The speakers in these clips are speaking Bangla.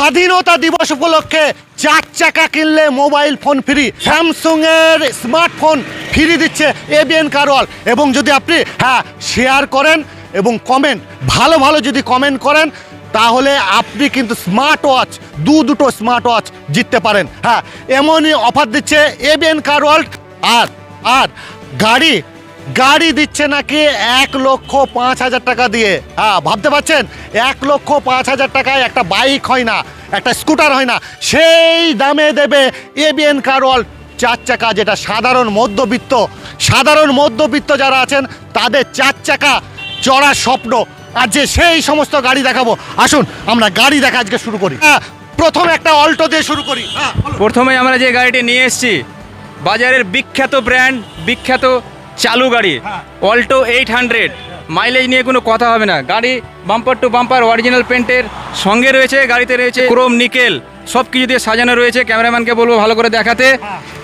স্বাধীনতা দিবস উপলক্ষে চার চাকা কিনলে মোবাইল ফোন ফ্রি স্যামসুং এর স্মার্টফোন ফ্রি দিচ্ছে এবিএন কারওয়াল। এবং যদি আপনি হ্যাঁ শেয়ার করেন এবং কমেন্ট ভালো ভালো যদি কমেন্ট করেন, তাহলে আপনি কিন্তু স্মার্ট ওয়াচ দু দুটো স্মার্ট ওয়াচ জিততে পারেন। হ্যাঁ এমনই অফার দিচ্ছে এবিএন কারওয়াল। আর আর, গাড়ি গাড়ি দিচ্ছে নাকি এক লক্ষ পাঁচ হাজার টাকা দিয়ে? হ্যাঁ ভাবতে পারছেন? এক লক্ষ পাঁচ হাজার টাকায় একটা বাইক হয় না, একটা স্কুটার হয় না, সেই দামে দেবে এবিএন কারওয়াল চার চাকা, যেটা সাধারণ মধ্যবিত্ত। সাধারণ মধ্যবিত্ত যারা আছেন, তাদের চার চাকা চড়ার স্বপ্ন। আর যে সেই সমস্ত গাড়ি দেখাবো। আসুন, আমরা গাড়ি দেখা আজকে শুরু করি। হ্যাঁ প্রথম একটা অল্টো দিয়ে শুরু করি। হ্যাঁ প্রথমে আমরা যে গাড়িটি নিয়ে এসেছি, বাজারের বিখ্যাত ব্র্যান্ড বিখ্যাত চালু গাড়ি। অল্টো এইট হান্ড্রেড মাইলেজ নিয়ে কোনো কথা হবে না। গাড়ি বাম্পার টু বাম্পার অরিজিনাল পেন্টের সঙ্গে রয়েছে গাড়িতে রয়েছে ক্রোম নিকেল সব কিছু দিয়ে সাজানো রয়েছে। ক্যামেরাম্যানকে বলব ভালো করে দেখাতে।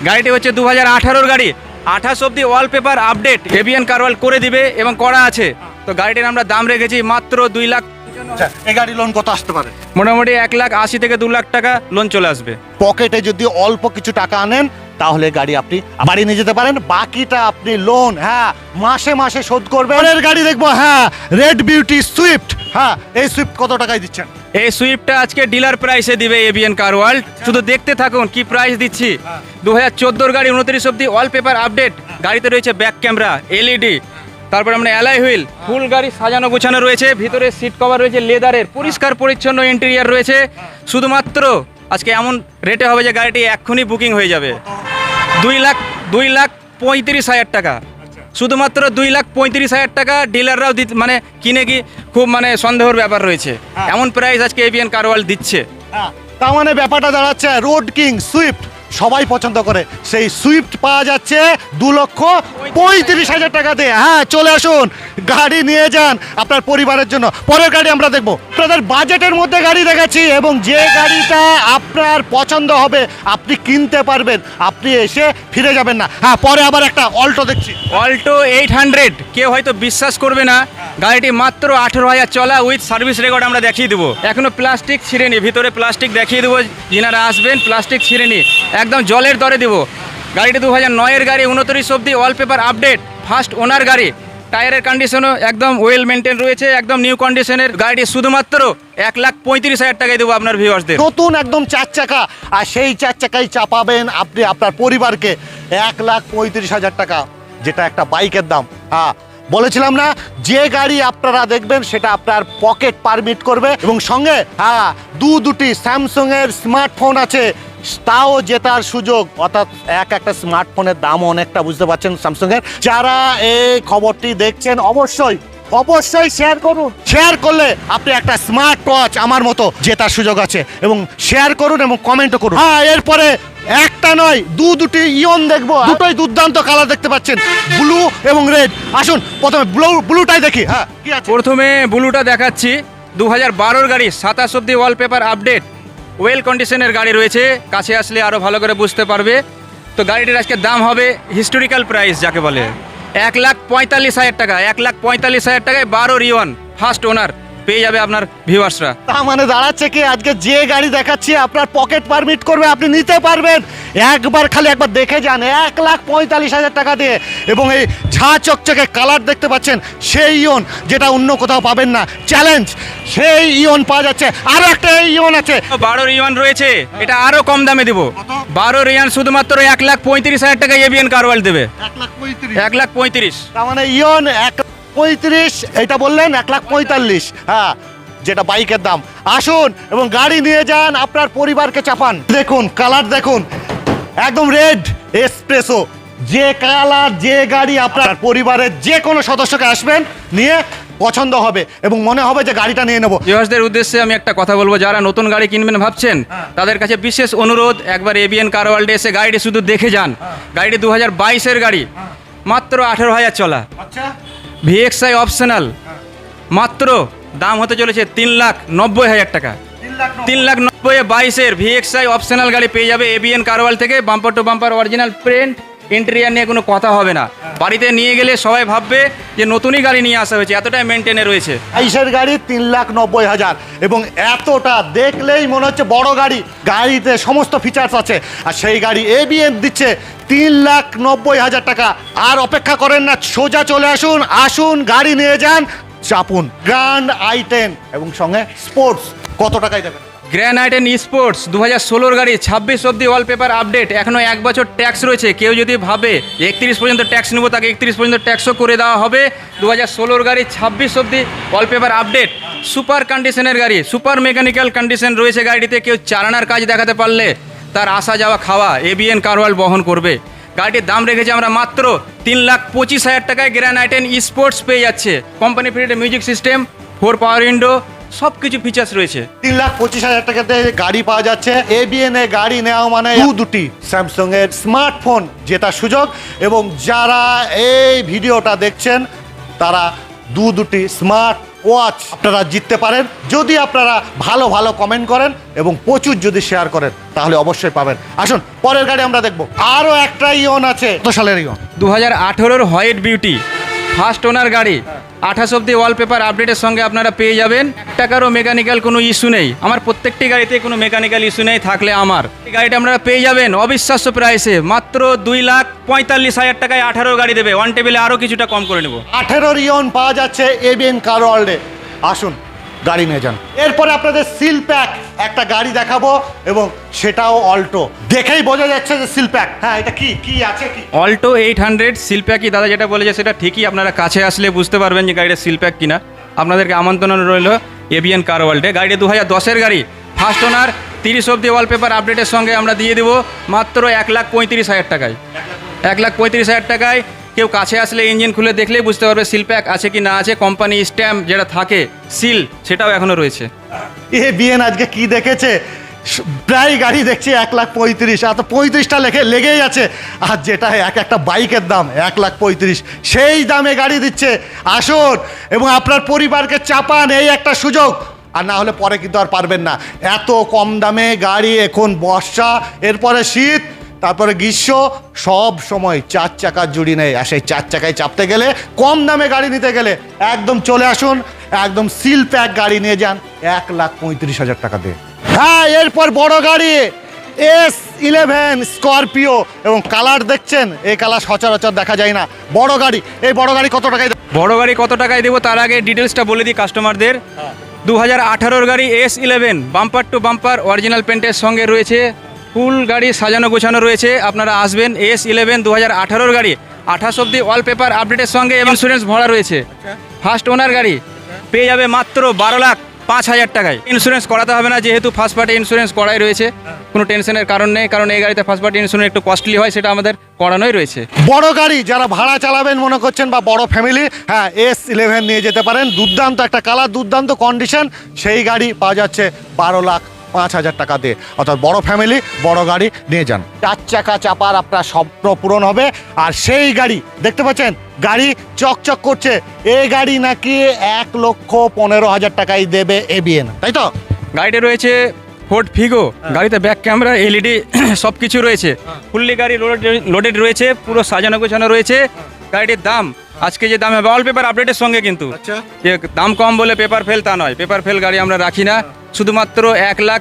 গাড়িটি হচ্ছে দু হাজার আঠারোর গাড়ি। আঠাশ অব্দি ওয়ালপেপার আপডেট এবিএন কারওয়াল করে দিবে এবং করা আছে। তো গাড়িটির আমরা দাম রেখেছি মাত্র দুই লাখ আচ্ছা এই গাড়ি লোন কত আসতে পারে? মোটামুটি এক লাখ আশি থেকে দু লাখ টাকা লোন চলে আসবে। পকেটে যদি অল্প কিছু টাকা আনেন তাহলে গাড়ি আপনি বাড়ি নিয়ে যেতে পারেন। বাকিটা আপনি লোন হ্যাঁ মাসে মাসে শোধ করবেন। গাড়ি দেখব হ্যাঁ রেড বিউটি সুইফট হ্যাঁ এই সুইফট কত টাকায় দিচ্ছেন? এই সুইফটটা আজকে ডিলার প্রাইসে দিবে এবিএন কার ওয়ার্ল্ড শুধু দেখতে থাকুন কি প্রাইস দিচ্ছি। দু হাজার চোদ্দোর গাড়ি উনত্রিশ অব্দি ওয়ালপেপার আপডেট গাড়িতে রয়েছে ব্যাক ক্যামেরা এলইডি তারপর আমরা অ্যালাই হুইল ফুল গাড়ি সাজানো গোছানো রয়েছে। ভিতরে সিট কভার রয়েছে লেদারের পরিষ্কার পরিচ্ছন্ন ইন্টেরিয়ার রয়েছে। শুধুমাত্র আজকে এমন রেটে হবে যে গাড়িটি এক্ষুনি বুকিং হয়ে যাবে। দুই লাখ দুই লাখ পঁয়ত্রিশ হাজার টাকা। শুধুমাত্র দুই লাখ পঁয়ত্রিশ হাজার টাকা ডিলাররাও দি মানে কিনে কি খুব মানে সন্দেহর ব্যাপার রয়েছে। হ্যাঁ। এমন প্রাইস আজকে এবিএন কারওয়াল দিচ্ছে। হ্যাঁ তার মানে ব্যাপারটা দাঁড়াচ্ছে রোড কিং সুইফট সবাই পছন্দ করে। সেই সুইফট পাওয়া যাচ্ছে দু লক্ষ পঁয়ত্রিশ হাজার টাকা দিয়ে। হ্যাঁ চলে আসুন, গাড়ি নিয়ে যান আপনার পরিবারের জন্য। পরের গাড়ি আমরা দেখব। আপনাদের বাজেটের মধ্যে গাড়ি দেখাচ্ছি এবং যে গাড়িটা আপনার পছন্দ হবে, আপনি কিনতে পারবেন। আপনি এসে ফিরে যাবেন না। হ্যাঁ পরে আবার একটা অল্টো দেখছি। Alto eight hundred. কেউ হয়তো বিশ্বাস করবে না, গাড়িটি মাত্র আঠেরো হাজার চলা উইথ সার্ভিস রেকর্ড আমরা দেখিয়ে দেবো। এখনও প্লাস্টিক ছিঁড়েনি, ভিতরে প্লাস্টিক দেখিয়ে দেবো। যিনারা আসবেন, প্লাস্টিক ছিঁড়েনি। একদম জলের দরে দেবো। গাড়িটি দু হাজার নয়ের গাড়ি, উনত্রিশ অব্দি ওয়ালপেপার আপডেট ফার্স্ট ওনার গাড়ি। টায়ারের কন্ডিশনও একদম ওয়েল মেনটেন রয়েছে, একদম নিউ কন্ডিশনের গাড়িটি শুধুমাত্র এক লাখ পঁয়ত্রিশ হাজার টাকায় দেবো আপনার ভিউয়ার্সদের নতুন একদম চার চাকা, আর সেই চার চাকায় চাপাবেন আপনি আপনার পরিবারকে। এক লাখ পঁয়ত্রিশ হাজার টাকা, যেটা একটা বাইকের দাম। হ্যাঁ বলেছিলাম না, যে গাড়ি আপনারা দেখবেন সেটা আপনার পকেট পারমিট করবে এবং সঙ্গে হ্যাঁ দু দুটি স্যামসুং এর স্মার্টফোন আছে। তাও জেতার সুযোগ। অর্থাৎ এক একটা স্মার্টফোনের দাম অনেকটা বুঝতে পারছেন স্যামসুং এর যারা এই খবরটি দেখছেন, অবশ্যই অবশ্যই শেয়ার করুন। শেয়ার করলে আপনি একটা স্মার্ট ওয়াচ আমার মতো জেতার সুযোগ আছে। এবং শেয়ার করুন এবং কমেন্টও করুন। হ্যাঁ এরপরে একটা নয়, দু দুটি ইয়ন দেখব। দুটোই দুর্দান্ত কালার দেখতে পাচ্ছেন। ব্লু এবং রেড আসুন, প্রথমে ব্লু ব্লুটাই দেখি। হ্যাঁ প্রথমে ব্লুটা দেখাচ্ছি। দু হাজার গাড়ি সাতাশ অব্দি ওয়ালপেপার আপডেট ওয়েল কন্ডিশনের গাড়ি রয়েছে, কাছে আসলে আরও ভালো করে বুঝতে পারবে। তো গাড়িটির আজকে দাম হবে হিস্টোরিক্যাল প্রাইস, যাকে বলে। এক লাখ পঁয়তাল্লিশ হাজার টাকা, এক লাখ পঁয়তাল্লিশ হাজার টাকায় বারো রিওয়ান, ফার্স্ট ওনার। পেয়ে যাবে আপনার ভিউয়ার্সরা তা মানে দাঁড়াচ্ছে কি? আজকে যে গাড়ি দেখাচ্ছি আপনার পকেট পারমিট করবে আপনি নিতে পারবেন। একবার খালি একবার দেখে যান এক লাখ পঁয়তাল্লিশ হাজার টাকা দিয়ে। এবং এই ঝা চকচকে কালার দেখতে পাচ্ছেন সেই ইয়ন যেটা অন্য কোথাও পাবেন না। চ্যালেঞ্জ সেই ইয়ন পাওয়া যাচ্ছে। আরও একটা ইয়ন আছে। বারো ইয়ন রয়েছে এটা আরও কম দামে দেবো? বারো রিয়ান শুধুমাত্র এক লাখ পঁয়ত্রিশ হাজার টাকা এবিএন কারওয়াল দেবে। এক লাখ পঁয়ত্রিশ। এক লাখ পঁয়ত্রিশ। তার মানে ইয়ন এক পঁয়ত্রিশ এটা বললেন এক লাখ পঁয়তাল্লিশ। হ্যাঁ যেটা বাইকের দাম। আসুন এবং গাড়ি নিয়ে যান আপনার পরিবারকে চাপান। দেখুন কালার দেখুন। একদম রেড এসপ্রেসো। যে কালার যে গাড়ি আপনার পরিবারের যে কোনো সদস্যকে আসবেন নিয়ে পছন্দ হবে এবং মনে হবে যে গাড়িটা নিয়ে নেব। ভিউয়ার্সদের উদ্দেশ্যে আমি একটা কথা বলব যারা নতুন গাড়ি কিনবেন ভাবছেন তাদের কাছে বিশেষ অনুরোধ একবার এবিএন কার ওয়ার্ল্ডে এসে গাড়িটি শুধু দেখে যান। গাড়িটি দু হাজার বাইশের গাড়ি মাত্র আঠেরো হাজার চলা। আচ্ছা। ভিএক্সআই অপশনাল মাত্র দাম হতে চলেছে তিন লাখ নব্বই হাজার টাকা। তিন লাখ নব্বই। বাইশের ভিএক্সআই অপশনাল গাড়ি পেয়ে যাবে এবিএন কারওয়াল থেকে। Bumper to bumper original paint interior নিয়ে কোনো কথা হবে না। বাড়িতে নিয়ে গেলে সবাই ভাববে যে নতুনই গাড়ি নিয়ে আসা হয়েছে, এতটাই মেনটেনে রয়েছে। বাইশের গাড়ি তিন লাখ নব্বই হাজার এবং এতটা দেখলেই মনে হচ্ছে বড় গাড়ি, গাড়িতে সমস্ত ফিচার্স আছে। আর সেই গাড়ি এ এবিএম দিচ্ছে তিন লাখ নব্বই হাজার টাকা। আর অপেক্ষা করেন না, সোজা চলে আসুন আসুন, গাড়ি নিয়ে যান, চাপুন। গ্র্যান্ড আই টেন এবং সঙ্গে স্পোর্টস কত টাকায় দেবেন গ্র্যান্ড আইটেন স্পোর্টস দু হাজার ষোলোর গাড়ি, ছাব্বিশ অব্দি ওয়ালপেপার আপডেট এখনও এক বছর ট্যাক্স রয়েছে। কেউ যদি ভাবে একত্রিশ পর্যন্ত ট্যাক্স নেব, তাকে একত্রিশ পর্যন্ত ট্যাক্সও করে দেওয়া হবে। দু হাজার ষোলোর গাড়ি, ছাব্বিশ অব্দি ওয়ালপেপার আপডেট সুপার কন্ডিশনের গাড়ি সুপার মেকানিক্যাল কন্ডিশন রয়েছে গাড়িতে কেউ চালানার কাজ দেখাতে পারলে তার আসা যাওয়া খাওয়া এবিএন কারওয়াল বহন করবে। গাড়িটির দাম রেখেছি আমরা মাত্র তিন লাখ পঁচিশ হাজার টাকায়। গ্র্যান্ড আইটেন স্পোর্টস পেয়ে যাচ্ছে। Company ফ্রিডে music system four power window সব কিছু ফিচার্স রয়েছে। তিন লাখ পঁচিশ হাজার টাকাতে গাড়ি পাওয়া যাচ্ছে। এবিএন এ গাড়ি নেওয়া মানে দু দুটি। স্যামসং এর স্মার্টফোন জেতার সুযোগ এবং যারা এই ভিডিওটা দেখছেন তারা দু দুটি স্মার্ট ওয়াচ আপনারা জিততে পারেন। যদি আপনারা ভালো ভালো কমেন্ট করেন এবং প্রচুর যদি শেয়ার করেন তাহলে অবশ্যই পাবেন। আসুন পরের গাড়ি আমরা দেখব। আরও একটা ইয়ন আছে। কত সালের ইয়ন? দু হাজার আঠেরোর হোয়াইট বিউটি ফার্স্ট ওনার গাড়ি। আঠাশ অব্দি ওয়ালপেপার আপডেটের সঙ্গে আপনারা পেয়ে যাবেন। টাকারও মেকানিক্যাল কোনো ইস্যু নেই। আমার প্রত্যেকটি গাড়িতে কোনো মেকানিক্যাল ইস্যু নেই থাকলে আমার। এই গাড়িটা আপনারা পেয়ে যাবেন অবিশ্বাস্য প্রাইসে মাত্র দুই লাখ পঁয়তাল্লিশ হাজার টাকায় আঠারো গাড়ি দেবে। ওয়ান টেবিলে আরও কিছুটা কম করে নেব। আঠারো ইয়ন পাওয়া যাচ্ছে এবিএন কার ওয়ার্ল্ডে আসুন গাড়ি নিয়ে যান। এরপরে আপনাদের সিল প্যাক একটা গাড়ি দেখাবো এবং সেটাও অল্টো দেখেই বোঝা যাচ্ছে যে সিল প্যাক হ্যাঁ এটা কি? কি আছে কি? অল্টো এইট হান্ড্রেড শিল্প্যাকি দাদা যেটা বলেছে সেটা ঠিকই। আপনারা কাছে আসলে বুঝতে পারবেন যে গাড়িটা শিল্প্যাক কিনা। আপনাদেরকে আমন্ত্রণ রইল এবিএন কার ওয়ার্ল্ডে গাড়িটা দু হাজার দশের গাড়ি। ফার্স্ট ওনার তিরিশ অব্দি ওয়ালপেপার আপডেটের সঙ্গে আমরা দিয়ে দেবো মাত্র এক লাখ পঁয়ত্রিশ হাজার টাকায়। এক লাখ পঁয়ত্রিশ হাজার টাকায় কেউ কাছে আসলে ইঞ্জিন খুলে দেখলেই বুঝতে পারবে সিল প্যাক আছে কি না আছে, কোম্পানি স্ট্যাম্প যেটা থাকে, সিল, সেটাও এখনও রয়েছে। এ বিএন আজকে কি দেখেছে? প্রায় গাড়ি দেখছি এক লাখ পঁয়ত্রিশ, আর তো পঁয়ত্রিশটা লেখে লেগেই আছে। আর যেটা এক একটা বাইকের দাম, এক লাখ পঁয়ত্রিশ, সেই দামে গাড়ি দিচ্ছে। আসুন, এবং আপনার পরিবারকে চাপান, এই একটা সুযোগ। আর না হলে পরে কিন্তু আর পারবেন না। এত কম দামে গাড়ি, এখন বর্ষা, এরপরে শীত তারপরে গ্রীষ্ম সব সময় চার চাকার জুড়ি নেই আর সেই চার চাকায় চাপতে গেলে কম দামে গাড়ি নিতে গেলে একদম চলে আসুন একদম সিল প্যাক গাড়ি নিয়ে যান এক লাখ পঁয়ত্রিশ হাজার টাকা দিয়ে। হ্যাঁ এরপর বড় গাড়ি এস ইলেভেন স্করপিও এবং কালার দেখছেন? এই কালার সচরাচর দেখা যায় না। বড় গাড়ি এই বড় গাড়ি কত টাকায় দেবে? বড় গাড়ি কত টাকায় দেবো? তার আগে ডিটেলসটা বলে দিই কাস্টমারদের দু হাজার আঠারোর গাড়ি S eleven bumper to bumper original পেন্টের সঙ্গে রয়েছে। ফুল গাড়ি সাজানো গোছানো রয়েছে। আপনারা আসবেন এস ইলেভেন দু হাজার আঠারোর গাড়ি। আঠাশ অব্দি ওয়ালপেপার আপডেটের সঙ্গে এবং ইন্স্যুরেন্স ভরা রয়েছে। ফার্স্ট ওনার গাড়ি। পেয়ে যাবে মাত্র বারো লাখ পাঁচ হাজার টাকায়। ইন্স্যুরেন্স করাতে হবে না যেহেতু ফার্স্ট পার্টি ইন্স্যুরেন্স করাই রয়েছে। কোনো টেনশনের কারণ নেই কারণ এই গাড়িতে ফার্স্ট পার্টি ইন্স্যুরেন্স একটু কস্টলি হয় সেটা আমাদের করানোই রয়েছে। বড় গাড়ি যারা ভাড়া চালাবেন মনে করছেন বা বড় ফ্যামিলি হ্যাঁ এস ইলেভেন নিয়ে যেতে পারেন। দুর্দান্ত একটা কালার দুর্দান্ত কন্ডিশন সেই গাড়ি পাওয়া যাচ্ছে বারো লাখ পাঁচ হাজার টাকা দিয়ে। অর্থাৎ বড় ফ্যামিলি বড় গাড়ি নিয়ে যান। চার চাকা চাপার আপনার স্বপ্ন পূরণ হবে। আর সেই গাড়ি দেখতে পাচ্ছেন? গাড়ি চকচক করছে। এই গাড়ি নাকি এক লক্ষ পনেরো হাজার টাকায় দেবে এবিএন তাই তো? গাড়িতে রয়েছে ফোর্ড ফিগো গাড়িতে ব্যাক ক্যামেরা এলইডি সব কিছু রয়েছে। ফুললি গাড়ি লোডেড রয়েছে পুরো সাজানো গোছানো রয়েছে। গাড়িটির দাম আজকে যে দাম হবে অল পেপার আপডেটের সঙ্গে কিন্তু। আচ্ছা। দাম কম বলে পেপার ফেল তা নয়। পেপার ফেল গাড়ি আমরা রাখি না। শুধুমাত্র এক লাখ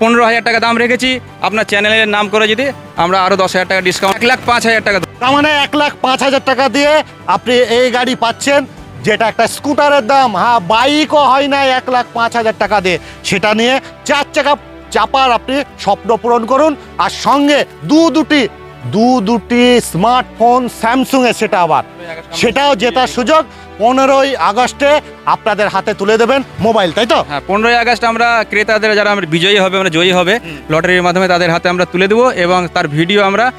পনেরো হাজার টাকা দাম রেখেছি। আপনার চ্যানেলের নাম করে যদি আমরা আরও দশ হাজার টাকা ডিসকাউন্ট এক লাখ পাঁচ হাজার টাকা। তার মানে এক লাখ পাঁচ হাজার টাকা দিয়ে আপনি এই গাড়ি পাচ্ছেন, যেটা একটা স্কুটারের দাম। হ্যাঁ বাইকও হয় না এক লাখ পাঁচ হাজার টাকা দিয়ে। সেটা নিয়ে চার চাকা চাপার আপনি স্বপ্ন পূরণ করুন। আর সঙ্গে দু দুটি দু দুটি স্মার্টফোন স্যামসুংয়ের সেটা আবার। সেটাও জেতার সুযোগ। পনেরোই আগস্টে আপনাদের হাতে তুলে দেবেন মোবাইল তাই তো? হ্যাঁ পনেরোই আগস্ট আমরা ক্রেতাদের যারা আমরা বিজয়ী হবে মানে জয়ী হবে লটারির মাধ্যমে তাদের হাতে আমরা তুলে দেবো এবং তার ভিডিও আমরা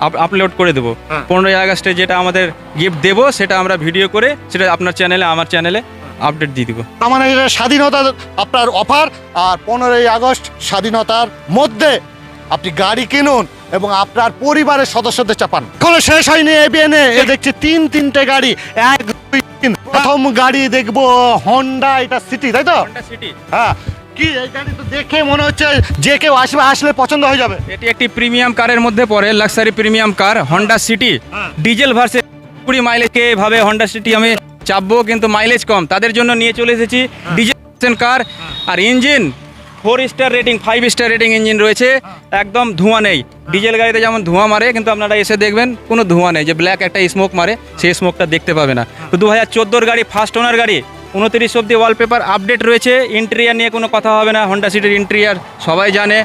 আপ- আপলোড করে দেবো। হ্যাঁ। পনেরোই আগস্টে যেটা আমাদের গিফট দেবো সেটা আমরা ভিডিও করে সেটা আপনার চ্যানেলে আমার চ্যানেলে আপডেট দিয়ে দেবো। তার মানে এটা স্বাধীনতার আপনার অফার আর পনেরোই আগস্ট স্বাধীনতার মধ্যে আপনি গাড়ি কিনুন এবং আপনার পরিবারের সদস্যদের চাপান। কোনো শেষ হয়নি এবিএনে এ। দেখছি তিন তিনটে গাড়ি এক দুই তিন। প্রথম গাড়ি দেখব হন্ডা এটা সিটি তাই তো? হ্যাঁ। কি এই গাড়ি তো দেখে মনে হচ্ছে যে কেউ আসবে আসলে পছন্দ হয়ে যাবে। এটি একটি প্রিমিয়াম কারের মধ্যে পড়ে luxury premium car Honda City হ্যাঁ। ডিজেল ভার্সে কুড়ি মাইলেজকে হন্ডা সিটি আমি চাপবো কিন্তু মাইলেজ কম। তাদের জন্য নিয়ে চলে এসেছি ডিজেল কার আর engine four star rating five star rating engine রয়েছে। একদম ধোঁয়া নেই। ডিজেল গাড়িতে যেমন ধোঁয়া মারে, কিন্তু আপনারা এসে দেখবেন কোনো ধোঁয়া নেই। যে ব্ল্যাক একটা স্মোক মারে, সেই স্মোকটা দেখতে পাবে না। তো দু হাজার চোদ্দোর গাড়ি ফার্স্ট ওনার গাড়ি, উনত্রিশ অব্দি ওয়ালপেপার আপডেট রয়েছে। ইন্টেরিয়ার নিয়ে কোনো কথা হবে না। হন্ডা সিটির ইন্টেরিয়ার সবাই জানে।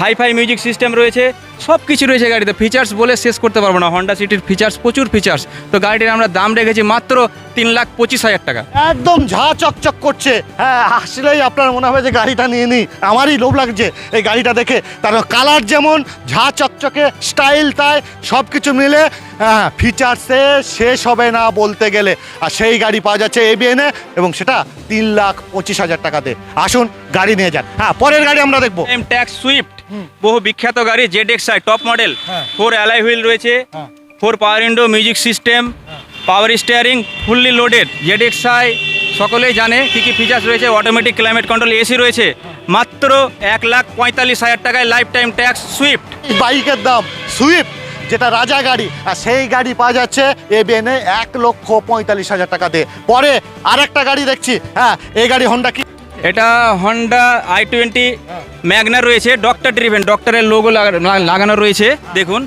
হাইফাই মিউজিক সিস্টেম রয়েছে। সব কিছু রয়েছে গাড়িতে। ফিচার্স বলে শেষ করতে পারব না। হন্ডা সিটির ফিচার্স প্রচুর ফিচার্স তো গাড়িটির আমরা দাম রেখেছি মাত্র তিন লাখ পঁচিশ হাজার টাকা। একদম ঝা চকচক করছে। হ্যাঁ আসলেই আপনার মনে হবে যে গাড়িটা নিয়ে নিই আমারই লোভ লাগছে এই গাড়িটা দেখে। তার কালার যেমন ঝা চকচকে স্টাইল তাই সব কিছু মিলে হ্যাঁ ফিচার্সে শেষ হবে না বলতে গেলে। আর সেই গাড়ি পাওয়া যাচ্ছে এবিএনে এবং সেটা তিন লাখ পঁচিশ হাজার টাকাতে। আসুন গাড়ি নিয়ে যান। হ্যাঁ পরের গাড়ি আমরা দেখব। এম ট্যাক্স সুইফট বহু বিখ্যাত গাড়ি Z X I top model হ্যাঁ। ফোর অ্যালাই হুইল রয়েছে হ্যাঁ। Four power window music system power steering fully loaded Z X I সকলেই জানে কী কী ফিচার্স রয়েছে অটোমেটিক ক্লাইমেট কন্ট্রোল এসি রয়েছে মাত্র এক লাখ পঁয়তাল্লিশ হাজার টাকায় লাইফ টাইম ট্যাক্স সুইফট বাইকের দাম সুইফট যেটা রাজা গাড়ি আর সেই গাড়ি পাওয়া যাচ্ছে এবিএনে এক লক্ষ পঁয়তাল্লিশ হাজার টাকা দিয়ে। পরে আরেকটা গাড়ি দেখছি হ্যাঁ এই গাড়ি হন্ডা কি? এটা হন্ডা আই টোয়েন্টি ম্যাগনার রয়েছে ডক্টর ড্রিভেন ডক্টরের লোগো লাগানো রয়েছে, দেখুন।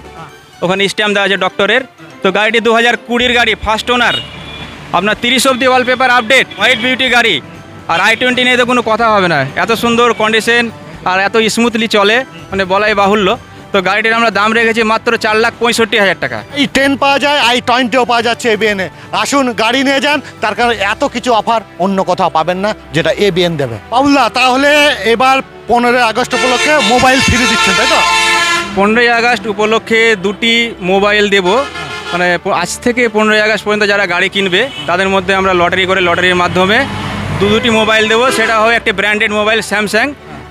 ওখানে স্ট্যাম্প দেওয়া আছে ডক্টরের তো গাড়িটি দু হাজার কুড়ির গাড়ি ফার্স্ট ওনার আপনার তিরিশ অব্দি ওয়ালপেপার আপডেট হোয়াইট বিউটি গাড়ি। আর আই টোয়েন্টি নিয়ে তো কোনো কথা হবে না। এত সুন্দর কন্ডিশন আর এত স্মুথলি চলে মানে বলাই বাহুল্য। তো গাড়িটির আমরা দাম রেখেছি মাত্র চার লাখ পঁয়ষট্টি হাজার টাকা। এই টেন পাওয়া যায় আই টোয়েন্টিও পাওয়া যাচ্ছে এবিএনে আসুন গাড়ি নিয়ে যান তার কারণে এত কিছু অফার অন্য কোথাও পাবেন না যেটা এবিএন দেবে। পাবুল্লা তাহলে এবার পনেরোই আগস্ট উপলক্ষে মোবাইল ফ্রি দিচ্ছেন তাই তো? পনেরোই আগস্ট উপলক্ষে দুটি মোবাইল দেব। মানে আজ থেকে পনেরোই আগস্ট পর্যন্ত যারা গাড়ি কিনবে তাদের মধ্যে আমরা লটারি করে লটারির মাধ্যমে দু দুটি মোবাইল দেবো। সেটা হবে একটি ব্র্যান্ডেড মোবাইল স্যামসাং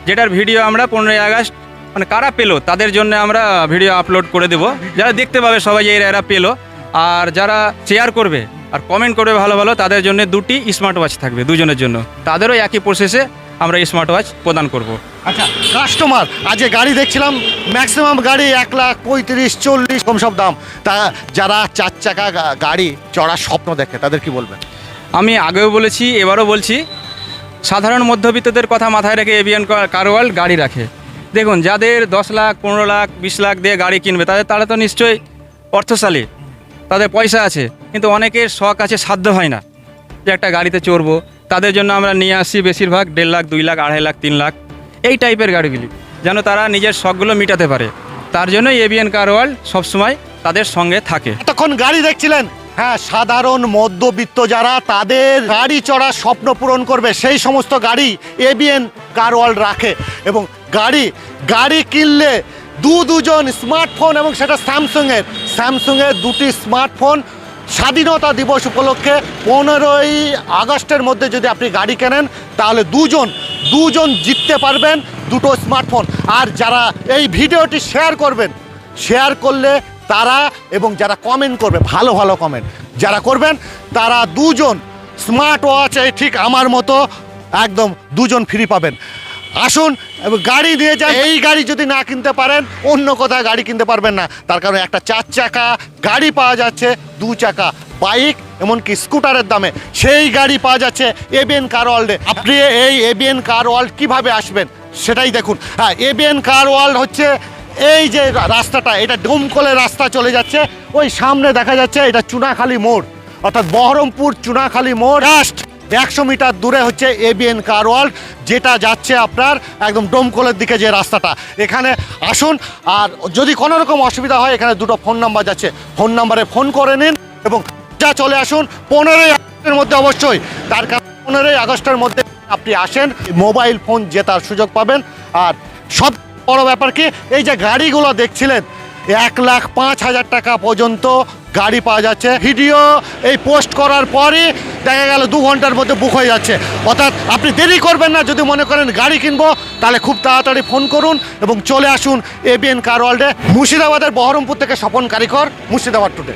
যেটার ভিডিও আমরা পনেরোই আগস্ট মানে কারা পেল? তাদের জন্য আমরা ভিডিও আপলোড করে দেবো। যারা দেখতে পাবে সবাই এরা এরা পেল। আর যারা শেয়ার করবে আর কমেন্ট করবে ভালো ভালো তাদের জন্য দুটি স্মার্ট ওয়াচ থাকবে দুজনের জন্য। তাদেরও একই প্রসেসে আমরা স্মার্ট ওয়াচ প্রদান করব। আচ্ছা কাস্টমার আজকে গাড়ি দেখছিলাম ম্যাক্সিমাম গাড়ি এক লাখ পঁয়ত্রিশ চল্লিশ কম সব দাম। তা যারা চার চাকা গাড়ি চড়ার স্বপ্ন দেখে তাদের কি বলবেন? আমি আগেও বলেছি এবারও বলছি সাধারণ মধ্যবিত্তদের কথা মাথায় রেখে এভিয়ান কারওয়াল গাড়ি রাখে। দেখুন, যাদের দশ লাখ, পনেরো লাখ, বিশ লাখ দিয়ে গাড়ি কিনবে, তাদের, তারা তো নিশ্চয়ই অর্থশালী। তাদের পয়সা আছে, কিন্তু অনেকের শখ আছে, সাধ্য হয় না যে একটা গাড়িতে চড়বো। তাদের জন্য আমরা নিয়ে আসি বেশিরভাগ দেড় লাখ, দুই লাখ, আড়াই লাখ, তিন লাখ। এই টাইপের গাড়িগুলি, যেন তারা নিজের শখগুলো মেটাতে পারে। তার জন্য জন্যই এভিয়ান কারওয়াল সবসময় তাদের সঙ্গে থাকে। এতক্ষণ গাড়ি দেখছিলেন? হ্যাঁ সাধারণ মধ্যবিত্ত যারা, তাদের গাড়ি চড়ার স্বপ্ন পূরণ করবে। সেই সমস্ত গাড়ি এবিএন কারওয়াল রাখে। এবং গাড়ি গাড়ি কিনলে দু দুজন স্মার্টফোন এবং সেটা স্যামসুংয়ের। স্যামসুংয়ের দুটি স্মার্টফোন স্বাধীনতা দিবস উপলক্ষে পনেরোই আগস্টের মধ্যে যদি আপনি গাড়ি কেনেন, তাহলে দুজন দুজন জিততে পারবেন দুটো স্মার্টফোন আর যারা এই ভিডিওটি শেয়ার করবেন শেয়ার করলে তারা এবং যারা কমেন্ট করবে, ভালো ভালো কমেন্ট যারা করবেন, তারা দুজন স্মার্ট ওয়াচ ঠিক আমার মতো একদম দুজন ফ্রি পাবেন। আসুন গাড়ি দিয়ে যান। এই গাড়ি যদি না কিনতে পারেন অন্য কোথাও গাড়ি কিনতে পারবেন না। তার কারণে একটা চার চাকা গাড়ি পাওয়া যাচ্ছে দু চাকা বাইক এমনকি স্কুটারের দামে। সেই গাড়ি পাওয়া যাচ্ছে এবিএন কার ওয়ার্ল্ডে আপনি এই এবিএন কার ওয়ার্ল্ড কীভাবে আসবেন সেটাই দেখুন। হ্যাঁ এবিএন কার ওয়ার্ল্ড হচ্ছে এই যে রাস্তাটা এটা ডোমকলের রাস্তা চলে যাচ্ছে। ওই সামনে দেখা যাচ্ছে এটা চুনাখালী মোড়। অর্থাৎ বহরমপুর চুনাখালী মোড়। জাস্ট একশো মিটার দূরে হচ্ছে এবিএন কার ওয়ার্ল্ড যেটা যাচ্ছে আপনার একদম ডোমকলের দিকে যে রাস্তাটা। এখানে আসুন, আর যদি কোনো রকম অসুবিধা হয়, এখানে দুটো ফোন নাম্বার যাচ্ছে। ফোন নাম্বারে ফোন করে নিন এবং যা চলে আসুন, পনেরোই আগস্টের মধ্যে অবশ্যই। তার কারণ পনেরোই আগস্টের মধ্যে আপনি আসেন, মোবাইল ফোন জেতার সুযোগ পাবেন। আর সব বড় ব্যাপার কি, এই যে গাড়িগুলো দেখছিলেন, এক লাখ পাঁচ হাজার টাকা পর্যন্ত গাড়ি পাওয়া যাচ্ছে। ভিডিও এই পোস্ট করার পরে দেখা গেল দু ঘণ্টার মধ্যে বুক হয়ে যাচ্ছে। অর্থাৎ আপনি দেরি করবেন না, যদি মনে করেন গাড়ি কিনবো, তাহলে খুব তাড়াতাড়ি ফোন করুন এবং চলে আসুন এবিএন কার ওয়ার্ল্ডে। মুর্শিদাবাদের বহরমপুর থেকে স্বপন কারিকর, মুর্শিদাবাদ টুডে